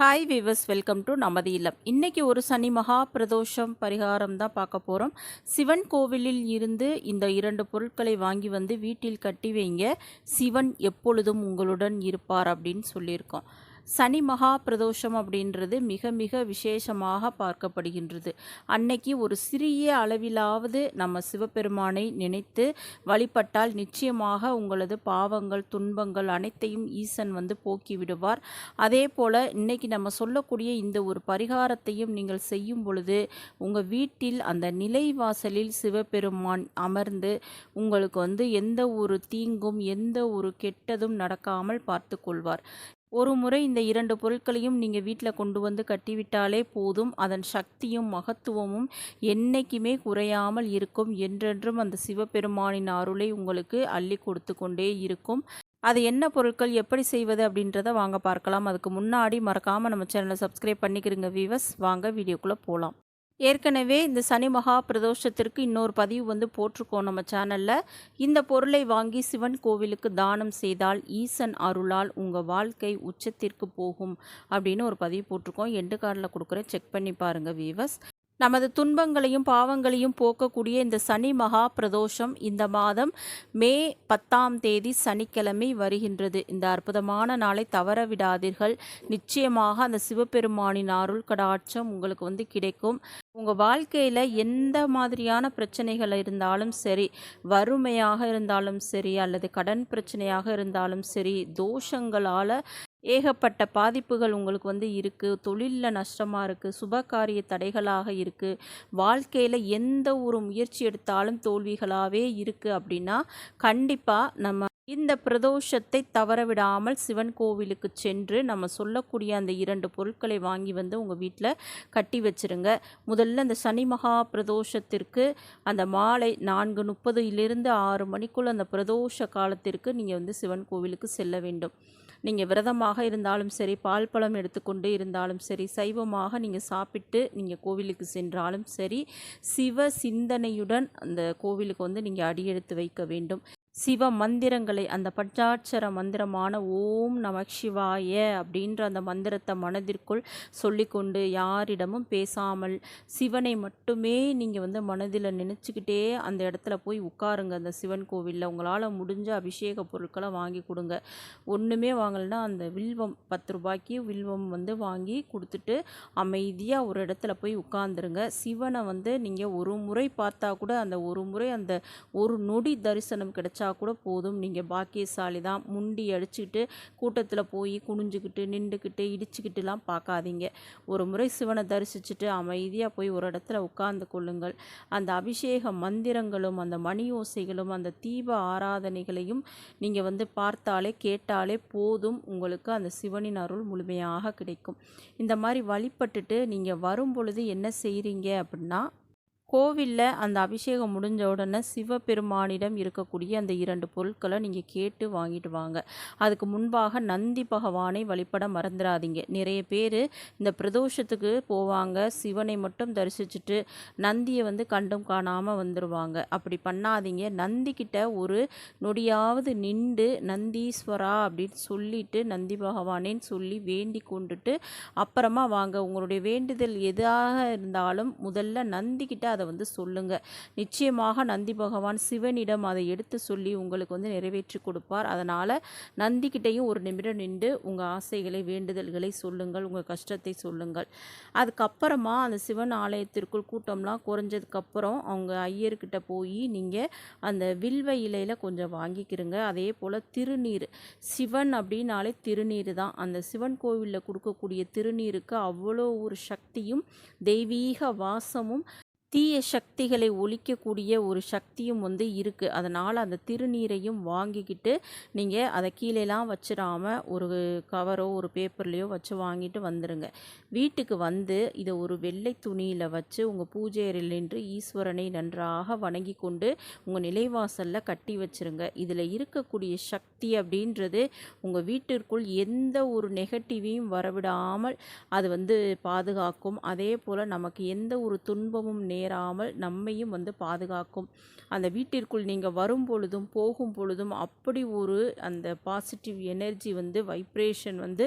Hi viewers welcome to நமது இல்லம். இன்றைக்கி ஒரு சனி மகா பிரதோஷம் பரிகாரம் தான் பார்க்க போகிறோம் சிவன் கோவிலில் இருந்து இந்த இரண்டு பொருட்களை வாங்கி வந்து வீட்டில் கட்டி வைங்க. சிவன் எப்பொழுதும் உங்களுடன் இருப்பார் அப்படின்னு சொல்லியிருக்கோம். சனி மகா பிரதோஷம் அப்படின்றது மிக மிக விசேஷமாக பார்க்கப்படுகின்றது. அன்னைக்கு ஒரு சிறிய அளவிலாவது நம்ம சிவபெருமானை நினைத்து வழிபட்டால் நிச்சயமாக உங்களது பாவங்கள் துன்பங்கள் அனைத்தையும் ஈசன் வந்து போக்கி விடுவார். அதே போல் இன்னைக்கு நம்ம சொல்லக்கூடிய இந்த ஒரு பரிகாரத்தையும் நீங்கள் செய்யும் பொழுது உங்கள் வீட்டில் அந்த நிலைவாசலில் சிவபெருமான் அமர்ந்து உங்களுக்கு வந்து எந்த ஒரு தீங்கும் எந்த ஒரு கெட்டதும் நடக்காமல் பார்த்து கொள்வார். ஒரு முறை இந்த இரண்டு பொருட்களையும் நீங்கள் வீட்டில் கொண்டு வந்து கட்டிவிட்டாலே போதும். அதன் சக்தியும் மகத்துவமும் என்னைக்குமே குறையாமல் இருக்கும். என்றென்றும் அந்த சிவபெருமானின் அருளை உங்களுக்கு அள்ளி கொடுத்து கொண்டே இருக்கும். அது என்ன பொருட்கள் எப்படி செய்வது அப்படின்றத வாங்க பார்க்கலாம். அதுக்கு முன்னாடி மறக்காமல் நம்ம சேனலை சப்ஸ்கிரைப் பண்ணிக்கிறங்க வீவர்ஸ் வாங்க வீடியோக்குள்ளே போகலாம் ஏற்கனவே இந்த சனி மகா பிரதோஷத்திற்கு இன்னொரு பதிவு வந்து போட்டிருக்கோம் நம்ம சேனலில். இந்த பொருளை வாங்கி சிவன் கோவிலுக்கு தானம் செய்தால் ஈசன் அருளால் உங்கள் வாழ்க்கை உச்சத்திற்கு போகும் அப்படின்னு ஒரு பதிவு போட்டிருக்கோம். எண்டு கார்டில் கொடுக்குறேன். செக் பண்ணி பாருங்கள் வீவர்ஸ் நமது துன்பங்களையும் பாவங்களையும் போக்கக்கூடிய இந்த சனி மகா பிரதோஷம் இந்த மாதம் மே பத்தாம் தேதி சனிக்கிழமை வருகின்றது. இந்த அற்புதமான நாளை தவற விடாதீர்கள். நிச்சயமாக அந்த சிவபெருமானின் அருள் கடாட்சம் உங்களுக்கு வந்து கிடைக்கும். உங்கள் வாழ்க்கையில் எந்த மாதிரியான பிரச்சனைகள் இருந்தாலும் சரி வறுமையாக இருந்தாலும் சரி அல்லது கடன் பிரச்சனையாக இருந்தாலும் சரி தோஷங்களால் ஏகப்பட்ட பாதிப்புகள் உங்களுக்கு வந்து இருக்குது தொழிலில் நஷ்டமாக இருக்குது சுபகாரிய தடைகளாக இருக்குது வாழ்க்கையில் எந்த ஒரு முயற்சி எடுத்தாலும் தோல்விகளாகவே இருக்குது அப்படின்னா கண்டிப்பாக நம்ம இந்த பிரதோஷத்தை தவறவிடாமல் சிவன் கோவிலுக்கு சென்று நம்ம சொல்லக்கூடிய அந்த இரண்டு பொருட்களை வாங்கி வந்து உங்கள் வீட்டில் கட்டி வச்சுருங்க. முதல்ல அந்த சனி மகா பிரதோஷத்திற்கு அந்த மாலை நான்கு முப்பதுலேருந்து ஆறு மணிக்குள் அந்த பிரதோஷ காலத்திற்கு நீங்கள் வந்து சிவன் கோவிலுக்கு செல்ல வேண்டும். நீங்கள் விரதமாக இருந்தாலும் சரி பால் பழம் எடுத்துக்கொண்டு இருந்தாலும் சரி சைவமாக நீங்கள் சாப்பிட்டு நீங்கள் கோவிலுக்கு சென்றாலும் சரி சிவ சிந்தனையுடன் அந்த கோவிலுக்கு வந்து நீங்கள் அடியெடுத்து வைக்க வேண்டும். சிவ மந்திரங்களை அந்த பஞ்சாட்சர மந்திரமான ஓம் நம சிவாய அப்படின்ற அந்த மந்திரத்தை மனதிற்குள் சொல்லிக்கொண்டு யாரிடமும் பேசாமல் சிவனை மட்டுமே நீங்கள் வந்து மனதில் நினச்சிக்கிட்டே அந்த இடத்துல போய் உட்காருங்க. அந்த சிவன் கோவிலில் உங்களால் முடிஞ்ச அபிஷேக பொருட்களை வாங்கி கொடுங்க. ஒன்றுமே வாங்கலைன்னா அந்த வில்வம் பத்து ரூபாய்க்கு வில்வம் வந்து வாங்கி கொடுத்துட்டு அமைதியாக ஒரு இடத்துல போய் உட்காந்துருங்க சிவனை வந்து நீங்கள் ஒரு முறை பார்த்தா கூட அந்த ஒரு முறை அந்த ஒரு நொடி தரிசனம் கிடைச்சா கூட போதும். நீங்கள் பாக்கியசாலி தான் முண்டி அடிச்சுக்கிட்டு கூட்டத்தில் போய் குனிஞ்சுக்கிட்டு நின்றுக்கிட்டு இடிச்சுக்கிட்டுலாம் பார்க்காதீங்க. ஒரு முறை சிவனை தரிசிச்சுட்டு அமைதியாக போய் ஒரு இடத்துல உட்கார்ந்து கொள்ளுங்கள். அந்த அபிஷேக மந்திரங்களும் அந்த மணி ஓசைகளும் அந்த தீப ஆராதனைகளையும் நீங்கள் வந்து பார்த்தாலே கேட்டாலே போதும். உங்களுக்கு அந்த சிவனின் அருள் முழுமையாக கிடைக்கும். இந்த மாதிரி வழிபட்டுட்டு நீங்கள் வரும் பொழுது என்ன செய்கிறீங்க அப்படின்னா கோவிலில் அந்த அபிஷேகம் முடிஞ்ச உடனே சிவபெருமானிடம் இருக்கக்கூடிய அந்த இரண்டு பொருட்களை நீங்கள் கேட்டு வாங்கிட்டு வாங்க. அதுக்கு முன்பாக நந்தி பகவானை வழிபட மறந்துடாதீங்க நிறைய பேர் இந்த பிரதோஷத்துக்கு போவாங்க. சிவனை மட்டும் தரிசிச்சுட்டு நந்தியை வந்து கண்டும் காணாமல் வந்துடுவாங்க அப்படி பண்ணாதீங்க. நந்திக்கிட்ட ஒரு நொடியாவது நின்று நந்தீஸ்வரா அப்படின்னு சொல்லிட்டு நந்தி பகவானேன்னு சொல்லி வேண்டி கொண்டுட்டு அப்புறமா வாங்க. உங்களுடைய வேண்டுதல் எதாக இருந்தாலும் முதல்ல நந்திக்கிட்ட அதை வந்து சொல்லுங்கள் நிச்சயமாக நந்தி பகவான் சிவனிடம் அதை எடுத்து சொல்லி உங்களுக்கு வந்து நிறைவேற்றி கொடுப்பார். அதனால் நந்திக்கிட்டையும் ஒரு நிமிடம் நின்று உங்கள் ஆசைகளை வேண்டுதல்களை சொல்லுங்கள் உங்கள் கஷ்டத்தை சொல்லுங்கள். அதுக்கப்புறமா அந்த சிவன் ஆலயத்திற்குள் கூட்டம்லாம் குறைஞ்சதுக்கப்புறம் அவங்க ஐயர்கிட்ட போய் நீங்கள் அந்த வில்வ இலையில் கொஞ்சம் வாங்கிக்கிறங்க அதே போல் திருநீர் சிவன் அப்படின்னாலே திருநீர் தான். அந்த சிவன் கோவிலில் கொடுக்கக்கூடிய திருநீருக்கு அவ்வளோ ஒரு சக்தியும் தெய்வீக வாசமும் தீய சக்திகளை ஒழிக்கக்கூடிய ஒரு சக்தியும் வந்து இருக்குது அதனால் அந்த திருநீரையும் வாங்கிக்கிட்டு நீங்கள் அதை கீழேலாம் வச்சிடாம ஒரு கவரோ ஒரு பேப்பர்லேயோ வச்சு வாங்கிட்டு வந்துடுங்க வீட்டுக்கு வந்து இதை ஒரு வெள்ளை துணியில் வச்சு உங்கள் பூஜை அறையில் நின்று ஈஸ்வரனை நன்றாக வணங்கி கொண்டு உங்கள் நிலைவாசலில் கட்டி வச்சுருங்க. இதில் இருக்கக்கூடிய சக்தி அப்படின்றது உங்கள் வீட்டிற்குள் எந்த ஒரு நெகட்டிவையும் வரவிடாமல் அது வந்து பாதுகாக்கும். அதே போல் நமக்கு எந்த ஒரு துன்பமும் நே நேராமல் நம்மையும் வந்து பாதுகாக்கும். அந்த வீட்டிற்குள் நீங்கள் வரும் பொழுதும் போகும் பொழுதும் அப்படி ஒரு அந்த பாசிட்டிவ் எனர்ஜி வந்து வைப்ரேஷன் வந்து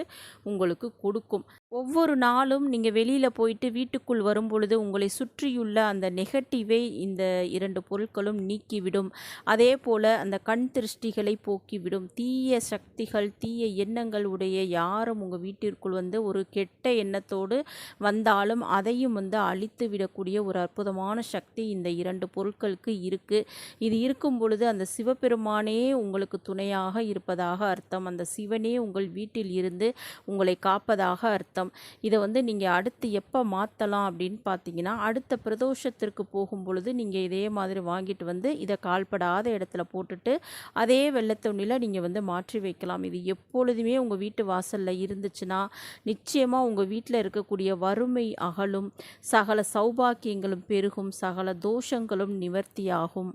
உங்களுக்கு கொடுக்கும். ஒவ்வொரு நாளும் நீங்கள் வெளியில் போயிட்டு வீட்டுக்குள் வரும் பொழுது உங்களை சுற்றியுள்ள அந்த நெகட்டிவை இந்த இரண்டு பொருட்களும் நீக்கிவிடும். அதே போல் அந்த கண் திருஷ்டிகளை போக்கிவிடும். தீய சக்திகள் தீய எண்ணங்கள் உடைய யாரும் உங்கள் வீட்டிற்குள் வந்து ஒரு கெட்ட எண்ணத்தோடு வந்தாலும் அதையும் வந்து அழித்து விடக்கூடிய ஒரு அற்புதமான சக்தி இந்த இரண்டு பொருட்களுக்கு இருக்குது இது இருக்கும் பொழுது அந்த சிவபெருமானே உங்களுக்கு துணையாக இருப்பதாக அர்த்தம். அந்த சிவனே உங்கள் வீட்டில் இருந்து உங்களை காப்பதாக அர்த்தம். இதை வந்து நீங்கள் அடுத்து எப்போ மாற்றலாம் அப்படின்னு பார்த்தீங்கன்னா அடுத்த பிரதோஷத்திற்கு போகும் பொழுது நீங்கள் இதே மாதிரி வாங்கிட்டு வந்து இதை கால்படாத இடத்துல போட்டுட்டு அதே வெள்ளத்துணியில் நீங்கள் வந்து மாற்றி வைக்கலாம். இது எப்பொழுதுமே உங்கள் வீட்டு வாசலில் இருந்துச்சுன்னா நிச்சயமாக உங்கள் வீட்டில் இருக்கக்கூடிய வறுமை அகலும். சகல சௌபாக்கியங்களும் பெருகும் சகல தோஷங்களும் நிவர்த்தியாகும்.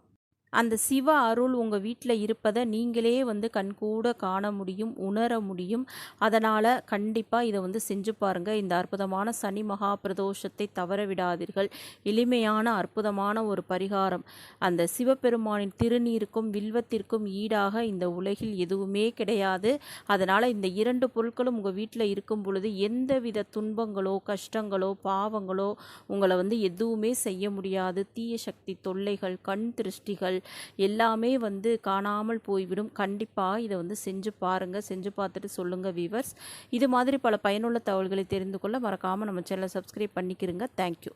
அந்த சிவ அருள் உங்கள் வீட்டில் இருப்பதை நீங்களே வந்து கண்கூட காண முடியும் உணர முடியும். அதனால் கண்டிப்பாக இதை வந்து செஞ்சு பாருங்கள் இந்த அற்புதமான சனி மகா பிரதோஷத்தை தவற விடாதீர்கள். எளிமையான அற்புதமான ஒரு பரிகாரம். அந்த சிவபெருமானின் திருநீருக்கும் வில்வத்திற்கும் ஈடாக இந்த உலகில் எதுவுமே கிடையாது. அதனால் இந்த இரண்டு பொருட்களும் உங்கள் வீட்டில் இருக்கும் பொழுது எந்தவித துன்பங்களோ கஷ்டங்களோ பாவங்களோ உங்களை வந்து எதுவுமே செய்ய முடியாது. தீய சக்தி தொல்லைகள் கண் திருஷ்டிகள் எல்லாமே வந்து காணாமல் போய்விடும். கண்டிப்பாக இதை வந்து செஞ்சு பாருங்கள் செஞ்சு பார்த்துட்டு சொல்லுங்கள் வீவர்ஸ் இது மாதிரி பல பயனுள்ள தகவல்களை தெரிந்து கொள்ள மறக்காமல் நம்ம சேனலை சப்ஸ்கிரைப் பண்ணிக்கிறங்க தேங்க்யூ